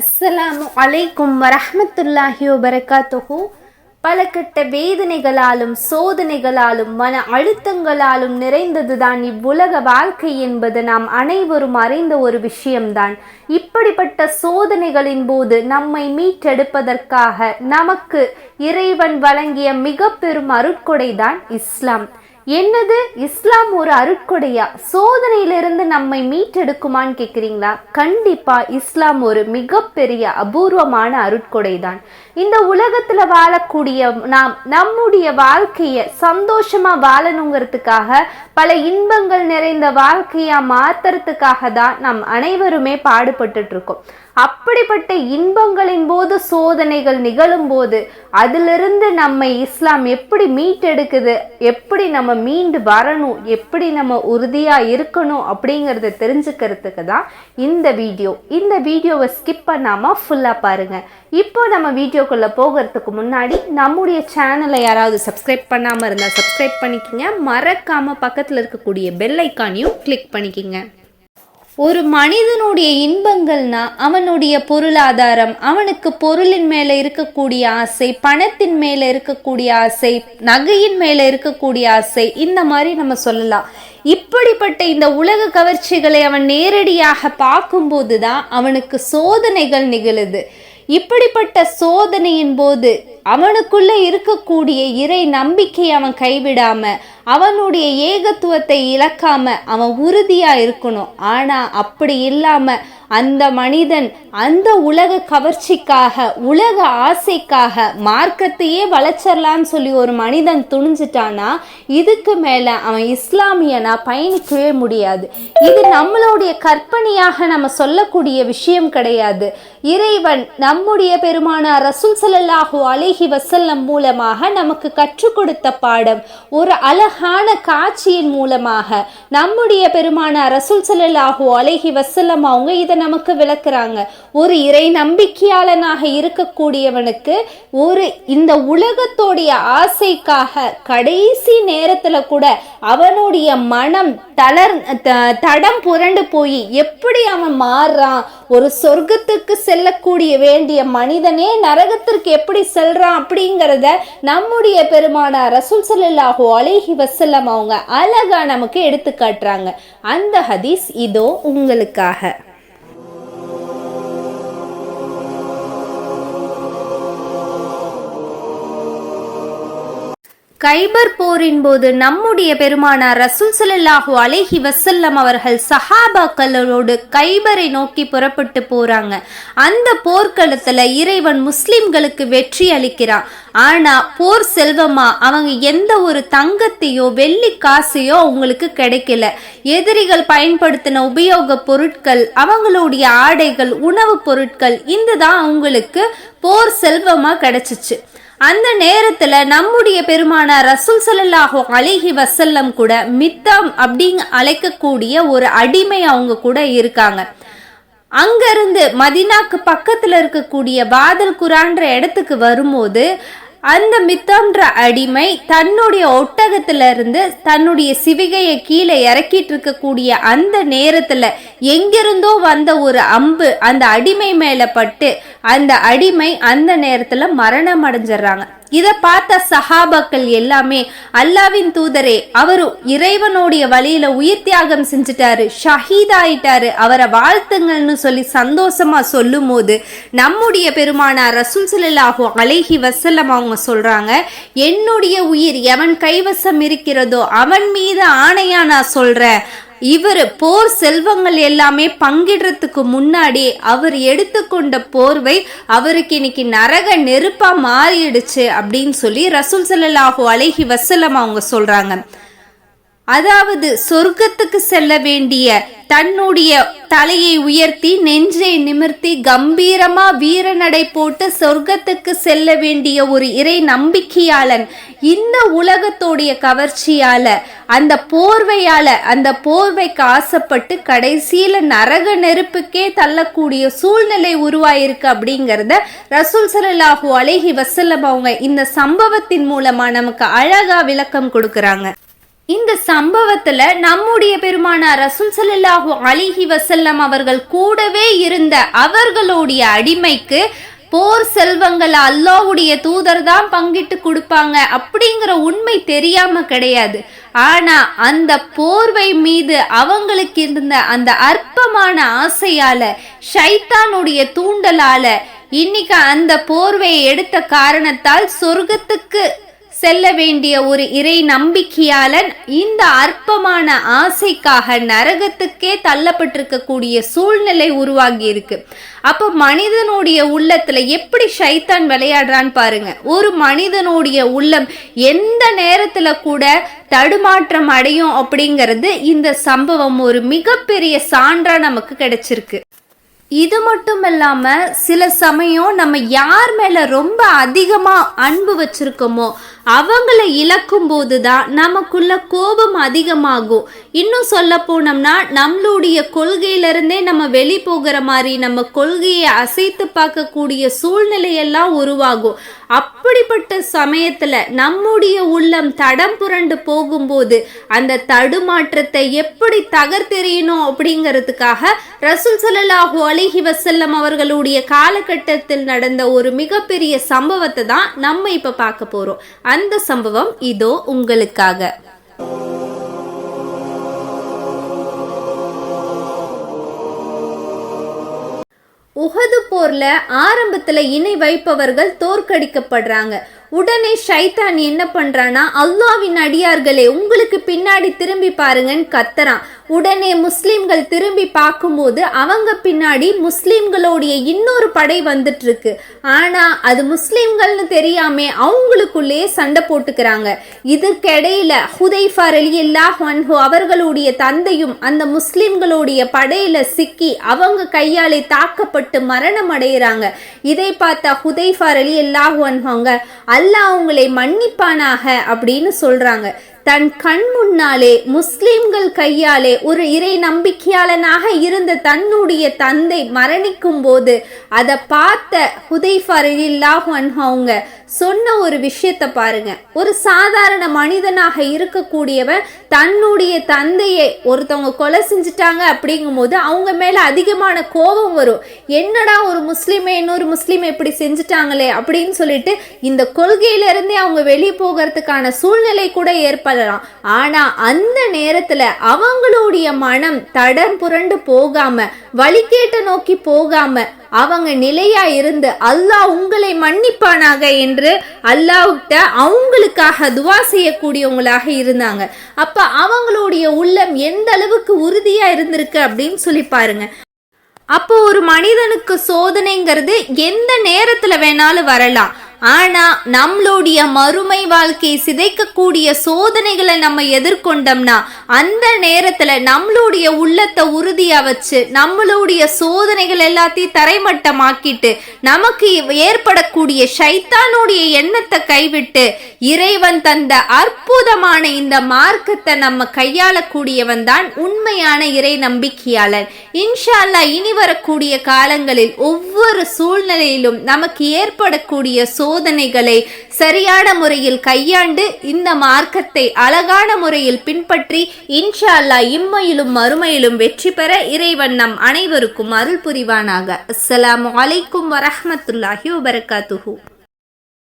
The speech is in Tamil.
அஸ்ஸலாமு அலைக்கும் வரஹ்மத்துல்லாஹி வபரகாத்துஹு. பல கட்ட வேதனைகளாலும் சோதனைகளாலும் மன அழுத்தங்களாலும் நிறைந்ததுதான் இவ்வுலக வாழ்க்கை என்பது நாம் அனைவரும் அறிந்த ஒரு விஷயம்தான். இப்படிப்பட்ட சோதனைகளின் போது நம்மை மீட்டெடுப்பதற்காக நமக்கு இறைவன் வழங்கிய மிக பெரும் அருட்கொடைதான் இஸ்லாம். என்னது இஸ்லாம் ஒரு அருட்கொடையா? சோதனையிலிருந்து நம்மை மீட்டெடுக்குமான்னு கேட்குறீங்களா கண்டிப்பா இஸ்லாம் ஒரு மிகப்பெரிய அபூர்வமான அருட்கொடை தான் இந்த உலகத்துல வாழக்கூடிய நாம் நம்முடைய வாழ்க்கைய சந்தோஷமா வாழணுங்கிறதுக்காக பல இன்பங்கள் நிறைந்த வாழ்க்கையா மாத்துறதுக்காக தான் நாம் அனைவருமே பாடுபட்டுட்டு இருக்கோம் அப்படிப்பட்ட இன்பங்களின் போது சோதனைகள் நிகழும் போது அதிலிருந்து நம்மை இஸ்லாம் எப்படி மீட்டெடுக்குது எப்படி நம்ம மீண்டு வரணும் எப்படி நம்ம உறுதியா இருக்கணும் அப்படிங்கறத தெரிஞ்சுக்கிறதுக்கு தான் இந்த வீடியோ. இந்த வீடியோவை ஸ்கிப் பண்ணாம ஃபுல்லா பாருங்க. இப்போ நம்ம வீடியோ வீடியோக்குள்ளே போகிறதுக்கு முன்னாடி நம்முடைய சேனலை யாராவது சப்ஸ்கிரைப் பண்ணாமல் இருந்தால் சப்ஸ்கிரைப் பண்ணிக்கிங்க. மறக்காமல் பக்கத்தில் இருக்கக்கூடிய பெல் ஐக்கானையும் கிளிக் பண்ணிக்கிங்க. ஒரு மனிதனுடைய இன்பங்கள்னா அவனுடைய பொருளாதாரம் அவனுக்கு பொருளின் மேலே இருக்கக்கூடிய ஆசை பணத்தின் மேலே இருக்கக்கூடிய ஆசை நகையின் மேலே இருக்கக்கூடிய ஆசை இந்த மாதிரி நம்ம சொல்லலாம். இப்படிப்பட்ட இந்த உலக கவர்ச்சிகளை அவன் நேரடியாக பார்க்கும்போது தான் அவனுக்கு சோதனைகள் நிகழுது. இப்படிப்பட்ட சோதனையின் போது அவனுக்குள்ளே இருக்கக்கூடிய இறை நம்பிக்கை அவன் கைவிடாம அவனுடைய ஏகத்துவத்தை இழக்காம அவன் உறுதியாக இருக்கணும். ஆனால் அப்படி இல்லாமல் அந்த மனிதன் அந்த உலக கவர்ச்சிக்காக உலக ஆசைக்காக மார்க்கத்தையே வளர்ச்சிடலான்னு சொல்லி ஒரு மனிதன் துணிஞ்சிட்டானா இதுக்கு மேலே அவன் இஸ்லாமியனா பயணிக்கவே முடியாது. இது நம்மளுடைய கற்பனையாக நம்ம சொல்லக்கூடிய விஷயம் கிடையாது. இறைவன் நம்முடைய பெருமான ரசூல் ஸல்லல்லாஹு அலைஹி வசல்லம் மூலமாக நமக்கு கற்றுக் கொடுத்த பாடம். ஒரு அழகான காட்சியின் மூலமாக நம்முடைய பெருமான ரசூல் சல்லாஹூ அலைஹி வசல்லம் அவங்க இதை நமக்கு விளக்குறாங்க. ஒரு இறை நம்பிக்கையாளனாக இருக்கக்கூடியவனுக்கு ஒரு இந்த உலகத்தோடைய ஆசைக்காக கடைசி நேரத்தில் கூட அவனுடைய மனம் தளர் தடம் புரண்டு போய் எப்படி அவன் மாறுறான்? ஒரு சொர்க்கத்துக்கு செல்லக்கூடிய வேண்டிய மனிதனே நரகத்திற்கு எப்படி செல்றான் அப்படிங்கிறத நம்முடைய பெருமான ரசூல் சல்லாஹூ அலேஹி வசல்லம் அவங்க அழகா நமக்கு எடுத்து காட்டுறாங்க. அந்த ஹதீஸ் இதோ உங்களுக்காக. கைபர் போரின் போது நம்முடைய பெருமானார் ரசூல் ஸல்லல்லாஹு அலேஹி வசல்லம் அவர்கள் சஹாபாக்களோடு கைபரை நோக்கி புறப்பட்டு போறாங்க. அந்த போர்க்களத்துல இறைவன் முஸ்லிம்களுக்கு வெற்றி அளிக்கிறான். ஆனா போர் செல்வமா? அவங்க எந்த ஒரு தங்கத்தையோ வெள்ளி காசையோ அவங்களுக்கு கிடைக்கல. எதிரிகள் பயன்படுத்தின உபயோக பொருட்கள் அவங்களுடைய ஆடைகள் உணவுப் பொருட்கள் இந்த தான் அவங்களுக்கு போர் செல்வமா கிடைச்சிச்சு. அந்த நேரத்துல நம்முடைய பெருமான ரசூல் ஸல்லல்லாஹு அலிஹி வசல்லம் கூட மித்தாம் அப்படிங்க அழைக்கக்கூடிய ஒரு அடிமை அவங்க கூட இருக்காங்க. அங்கிருந்து மதினாக்கு பக்கத்துல இருக்கக்கூடிய பாதல் குரான்ற இடத்துக்கு வரும்போது அந்த மித்தம்ன்ற அடிமை தன்னுடைய ஒட்டகத்திலிருந்து தன்னுடைய சிவிகையை கீழே இறக்கிட்டு இருக்கக்கூடிய அந்த நேரத்தில் எங்கிருந்தோ வந்த ஒரு அம்பு அந்த அடிமை மேலே பட்டு அந்த அடிமை அந்த நேரத்துல மரணம் அடைஞ்சிடுறாங்க இதை பார்த்த சஹாபாக்கள் எல்லாமே அல்லாவின் தூதரே அவரு இறைவனுடைய வழியில உயிர் தியாகம் செஞ்சுட்டாரு ஷஹீத் ஆயிட்டாரு அவரை வாழ்த்துங்கள்னு சொல்லி சந்தோஷமா சொல்லும் போது நம்முடைய பெருமானார் ரசூல் ஸல்லல்லாஹு அலைஹி வசல்லம் அவங்க சொல்றாங்க என்னுடைய உயிர் எவன் கைவசம் இருக்கிறதோ அவன் மீது ஆணையா நான் சொல்றேன். இவர் போர் செல்வங்கள் எல்லாமே பங்கிடுறதுக்கு முன்னாடி அவர் எடுத்துக்கொண்ட போர்வை அவருக்கு இன்னைக்கு நரக நெருப்பா மாறிடுச்சு அப்படின்னு சொல்லி ரசூல் ஸல்லல்லாஹு அலைஹி வசலம் அவங்க சொல்றாங்க. அதாவது சொர்க்கத்துக்கு செல்ல வேண்டிய தன்னுடைய தலையை உயர்த்தி நெஞ்சை நிமிர்த்தி கம்பீரமா வீரநடை போட்டு சொர்க்கத்துக்கு செல்ல வேண்டிய ஒரு இறை நம்பிக்கையாளன் இந்த உலகத்தோடைய கவர்ச்சியால அந்த போர்வையால அந்த போர்வைக்கு ஆசைப்பட்டு கடைசியில நரக நெருப்புக்கே தள்ளக்கூடிய சூழ்நிலை உருவாயிருக்கு அப்படிங்கிறத ரசூல் சலாஹூ அலேஹி வசல்லம் அவங்க இந்த சம்பவத்தின் மூலமா நமக்கு அழகா விளக்கம் கொடுக்குறாங்க. இந்த சம்பவத்துல நம்முடைய பெருமானார் ரசூல் ஸல்லல்லாஹு அலிஹி வசல்லம் அவர்கள் கூடவே இருந்த அவர்களுடைய அடிமைக்கு போர் செல்வங்கள் அல்லாஹ்வுடைய தூதர் தான் பங்கிட்டு கொடுப்பாங்க அப்படிங்கிற உண்மை தெரியாம கிடையாது. ஆனா அந்த போர்வை மீது அவங்களுக்கு இருந்த அந்த அற்பமான ஆசையால ஷைத்தானுடைய தூண்டலால இன்னைக்கு அந்த போர்வையை எடுத்த காரணத்தால் சொர்க்கத்துக்கு செல்ல வேண்டிய ஒரு இறை நம்பிக்கையாளன் இந்த அற்பமான ஆசைக்காக நரகத்துக்கே தள்ளப்பட்டிருக்கக்கூடிய சூழ்நிலை உருவாகி இருக்கு அப்போ மனிதனுடைய உள்ளத்துல எப்படி ஷைத்தான் விளையாடுறான்னு பாருங்க. ஒரு மனிதனுடைய உள்ளம் எந்த நேரத்துல கூட தடுமாற்றம் அடையும் அப்படிங்கிறது இந்த சம்பவம் ஒரு மிகப்பெரிய சான்றா நமக்கு கிடைச்சிருக்கு. இது மட்டும் இல்லாம சில சமயம் நம்ம யார் மேல ரொம்ப அதிகமா அன்பு வச்சிருக்கோமோ அவங்கள இழக்கும் போது தான் நமக்குள்ள கோபம் அதிகமாகும். இன்னும் சொல்ல போனோம்னா நம்மளுடைய கொள்கையிலிருந்தே நம்ம வெளி போகிற மாதிரி நம்ம கொள்கையை அசைத்து பார்க்கக்கூடிய சூழ்நிலையெல்லாம் உருவாகும். அப்படிப்பட்ட சமயத்தில் நம்முடைய உள்ளம் தடம் புரண்டு போகும்போது அந்த தடுமாற்றத்தை எப்படி தகர்த்தெறியணும் அப்படிங்கிறதுக்காக ரசூல் ஸல்லல்லாஹு அலிஹி வசல்லம் அவர்களுடைய காலகட்டத்தில் நடந்த ஒரு மிகப்பெரிய சம்பவத்தை தான் நம்ம இப்போ பார்க்க போகிறோம் அந்த சம்பவம் இதோ உங்களுக்காக. உகது போர்ல ஆரம்பத்துல இணை வைப்பவர்கள் தோற்கடிக்கப்படுறாங்க. உடனே ஷைத்தான் என்ன பண்றானா அல்லாவின் அடியார்களே உங்களுக்கு பின்னாடி திரும்பி பாருங்கன்னு கத்துறான். உடனே முஸ்லீம்கள் திரும்பி பார்க்கும்போது அவங்க பின்னாடி முஸ்லீம்களுடைய இன்னொரு படை வந்துட்டு இருக்கு ஆனா அது முஸ்லீம்கள்னு தெரியாம அவங்களுக்குள்ளேயே சண்டை போட்டுக்கிறாங்க. இதுக்கிடையில ஹுதைஃபா ரலியல்லாஹ் அன்ஹு அவர்களுடைய தந்தையும் அந்த முஸ்லீம்களுடைய படையில சிக்கி அவங்க கையாலே தாக்கப்பட்டு மரணம் அடைகிறாங்க இதை பார்த்த ஹுதைஃபா ரலியல்லாஹ் அன்ஹுங்க அல்லாஹ் அவங்களை மன்னிப்பானாக அப்படின்னு சொல்றாங்க. தன் கண் முன்னாலே முஸ்லிம்கள் கையாலே ஒரு இறை நம்பிக்கையாளனாக இருந்த தன்னுடைய தந்தை மரணிக்கும் போது அதை பார்த்த ஹுதைஃபரில்லாஹ் அவங்க சொன்ன ஒரு விஷயத்த பாருங்க. ஒரு சாதாரண மனிதனாக இருக்கக்கூடியவன் தன்னுடைய தந்தையை ஒருத்தவங்க கொலை செஞ்சுட்டாங்க அப்படிங்கும் போது அவங்க மேல அதிகமான கோபம் வரும். என்னடா ஒரு முஸ்லீமை இன்னொரு முஸ்லீம் இப்படி செஞ்சுட்டாங்களே அப்படின்னு சொல்லிட்டு இந்த கொள்கையில இருந்தே அவங்க வெளியே போகிறதுக்கான சூழ்நிலை கூட ஏற்படலாம் ஆனா அந்த நேரத்துல அவங்களுடைய மனம் தடம் புரண்டு போகாம வழிகேட்ட நோக்கி போகாம அவங்க நிலையா இருந்து அல்லாஹ் உங்களை மன்னிப்பானாக என்று அல்லாஹ்கிட்ட அவங்களுக்காக துவா செய்யக்கூடியவங்களாக இருந்தாங்க. அப்ப அவங்களுடைய உள்ளம் எந்த அளவுக்கு உறுதியா இருந்திருக்கு அப்படின்னு சொல்லி பாருங்க. அப்போ ஒரு மனிதனுக்கு சோதனைங்கிறது எந்த நேரத்துல வேணாலும் வரலாம். ஆனா நம்மளுடைய மறுமை வாழ்க்கையை சிதைக்கக்கூடிய சோதனைகளை நம்ம எதிர்கொண்டோம்னா அந்த நேரத்துல நம்மளுடைய உள்ளத்தை உறுதியா வச்சு நம்மளுடைய சோதனைகள் எல்லாத்தையும் தரைமட்டமாக்கிட்டு நமக்கு ஏற்படக்கூடிய ஷைத்தானுடைய எண்ணத்தை கைவிட்டு இறைவன் தந்த அற்புதமான இந்த மார்க்கத்தை நம்ம கையாளக்கூடியவன் தான் உண்மையான இறை நம்பிக்கையாளன் இன்ஷால்லா இனி வரக்கூடிய காலங்களில் ஒவ்வொரு சூழ்நிலையிலும் நமக்கு ஏற்படக்கூடிய சோதனைகளை சரியான முறையில் கையாண்டு இந்த மார்க்கத்தை அழகான முறையில் பின்பற்றி இன்ஷா அல்லாஹ் இம்மையிலும் மறுமையிலும் வெற்றி பெற இறைவன் நம் அனைவருக்கும் அருள் புரிவானாக. அஸ்ஸலாம் வலைக்கும் வரஹ்மத்துல்லாஹி வபரகாத்துஹு.